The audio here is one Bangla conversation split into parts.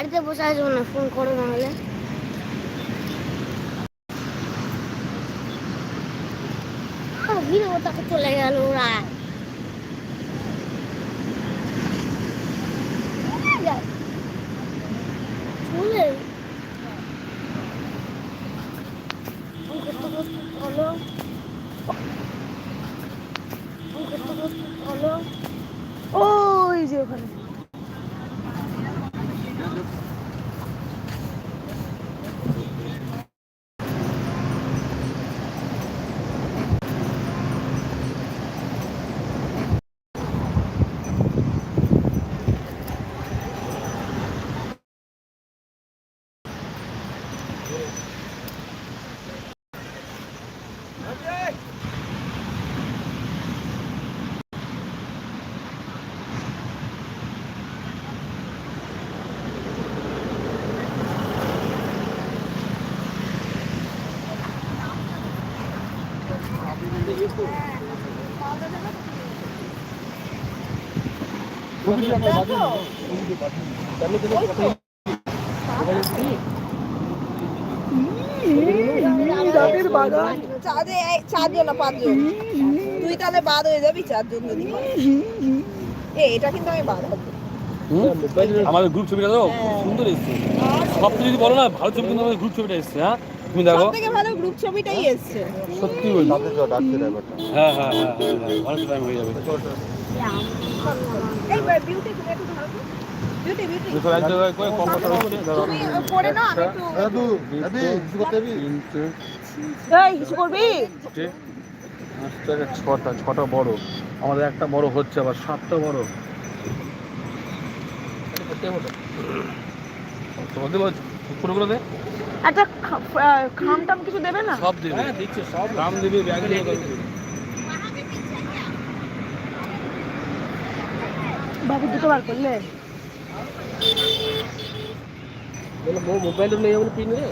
গাড়িতে বসে আসব না? ফোন করো নাহলে ভিড় ওটাকে চলে গেল ওরা। আমি তো পাঠিয়ে জাতের বাগান। চাঁদে চারজন না পাঁচজন? তুই তাহলে বাদ হয়ে যাবি চারজন যদি এ এটা কিন্তু আমি বাদ হব। আমাদের গ্রুপ ছবিটা তো সুন্দর এসছে। সব থেকে যদি বলো না ভালো ছবি কিন্তু আমাদের গ্রুপ ছবিটা এসছে হ্যাঁ? তুমি দেখো। সব ভালো গ্রুপ ছবিটাই এসছে। সত্যি বলছি হ্যাঁ হ্যাঁ হ্যাঁ হ্যাঁ হ্যাঁ অনেক টাইম হয়ে যাবে। এই বিউটি তুমি একটু ধরো বিউটি বিউটি দুটো এক কম কথা হচ্ছে ধরো পড়ে নাও আমি একটু তিনটে এই কিছু করবি? ছটা ছটা বড়। আমাদের একটা বড় হচ্ছে আবার সাতটা বড়। তোমাদের পুরো দে। একটা খা- খাম টাম কিছু দেবে না? সব দেবে। হ্যাঁ দিচ্ছে সব দাম দেবে ব্যাগ দেবে বাবু দুটো বার করলে। মোবাইল নিয়ে যাব পিন রে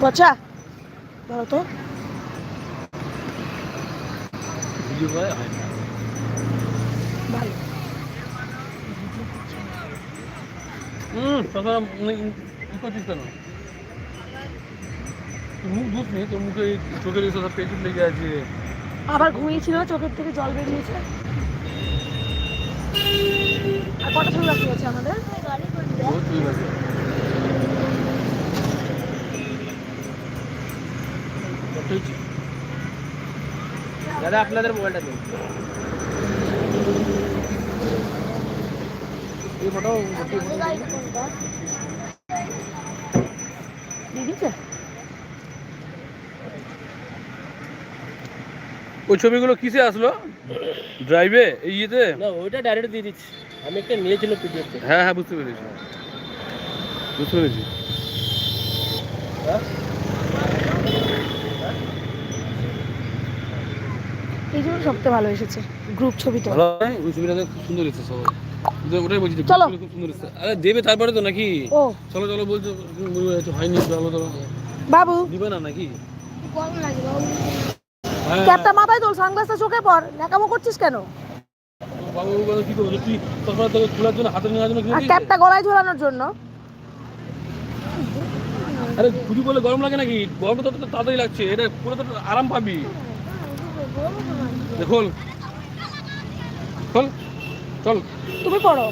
পচা ধরো তো ভিডিও করে হয় না ভালো হুম তাছাড়া ই করছিস কেন তুই মুখ ধুস নি তোর মুখে এই চোখের এসে সব পেঁচুর লেগে আছে। আবার ঘুমিয়েছিল চোখের থেকে জল বেরিয়েছে। আর কটা ছবি বাকি আছে আমাদের? দাদা আপনাদের মোবাইলটা দিন। এই ফটো দিয়ে ওই ছবিগুলো কিসে আসলো? ড্রাইভে এই ইয়েতে? না ওইটা ডাইরেক্ট দিয়ে দিচ্ছি। আমি একটা নিয়েছিলাম পিডিএফতে হ্যাঁ হ্যাঁ বুঝতে পেরেছি। বুঝতে পেরেছি। এই জন্য সবথেকে ভালো এসেছে গ্রুপ ছবিটা। ভালো? ওই ছবিটা খুব সুন্দর এসেছে সবাই। ওটাই বলছি যে চলো। খুব সুন্দর এসেছে। আরে দেবে তারপরে তো নাকি? চলো চলো বলছো হয়নি চলো চলো বাবু। দিবে না নাকি? গরম লাগে বাবু। ক্যাপটা মাথায় তোল সানগ্লাসটা চোখে পর। ন্যাকামো করছিস কেন? ক্যাপটা গলায় ঝোলানোর জন্য। আরে ঘুরি বলে গরম লাগে নাকি? গরম তো তাড়াতাড়ি লাগছে। এটা পুরো তো আরাম পাবি। দে, খোল। খোল। চল। তুমি পড়ো।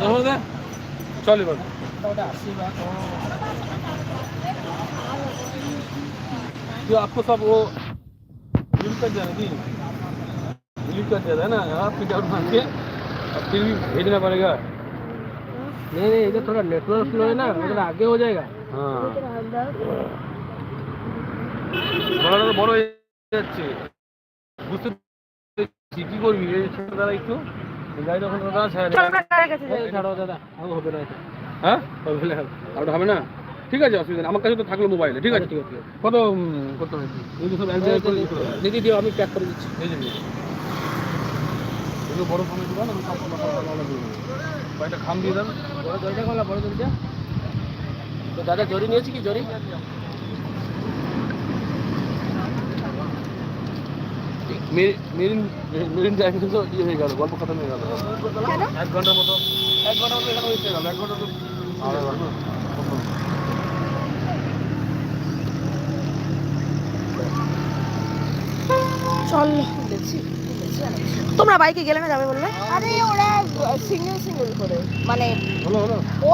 যখন দে। চল এবার जो आपको सब वो बिल कर दिया नहीं बिल कर दिया था ना आप प्रिंट आउट मांग के अब फिर भी भेजना पड़ेगा नहीं नहीं इधर थोड़ा नेटवर्क स्लो है ना उधर आगे हो जाएगा हाँ গলাটা তো বড় হয়ে যাচ্ছে বুঝতে পেরেছি কি করবি এই ছোট দাদা একটু এই গাড়িটা ওখানে দাদা ছাড়া চল আমরা গাড়ির কাছে যাই এই ছাড়ো দাদা আমি হবে না এটা হ্যাঁ? হবে না আর হবে না? ঠিক আছে অসুবিধা নেই। আমার কাছে তো থাকল মোবাইলে ঠিক আছে? ঠিক আছে কত করতে হবে? এগুলো সব করে দিদি দিও আমি প্যাক করে দিচ্ছি। এই যে এগুলো বড় দিবেন আমি সব খাম দিয়ে দেন। বড় দড়িটা কোনটা বড় দড়িটা তো দাদা জরি নিয়েছি কি জরি? মেরি- মেরিন মেরিন ড্রাইভ তো ইয়ে হয়ে গেল গল্প খতম হয়ে গেল। এক ঘণ্টার মতো। এক ঘণ্টার মতো এখানে হয়ে গেল। এক ঘণ্টা তো ঘণ্টা চল। তোমরা বাইকে গেলে না যাবে বললে? আরে ওরা সিঙ্গেল সিঙ্গেল করে। মানে ও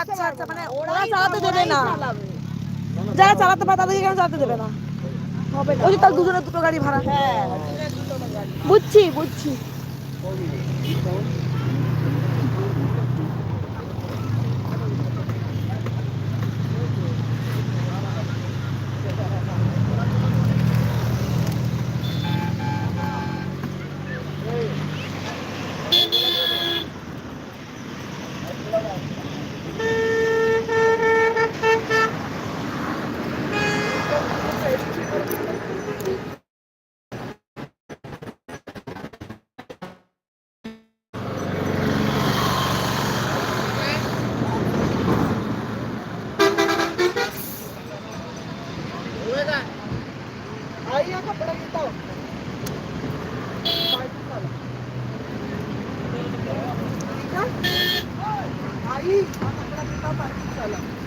আচ্ছা আচ্ছা মানে ওরা চালাতে দেবে না। যারা চালাতে পারে তাদেরকে কেন চালাতে দেবে না? হবে ওই যে তার দুজনে দুটো গাড়ি ভাড়া। হ্যাঁ দুজনে দুটো গাড়ি। বুঝছি বুঝছি। Pagi.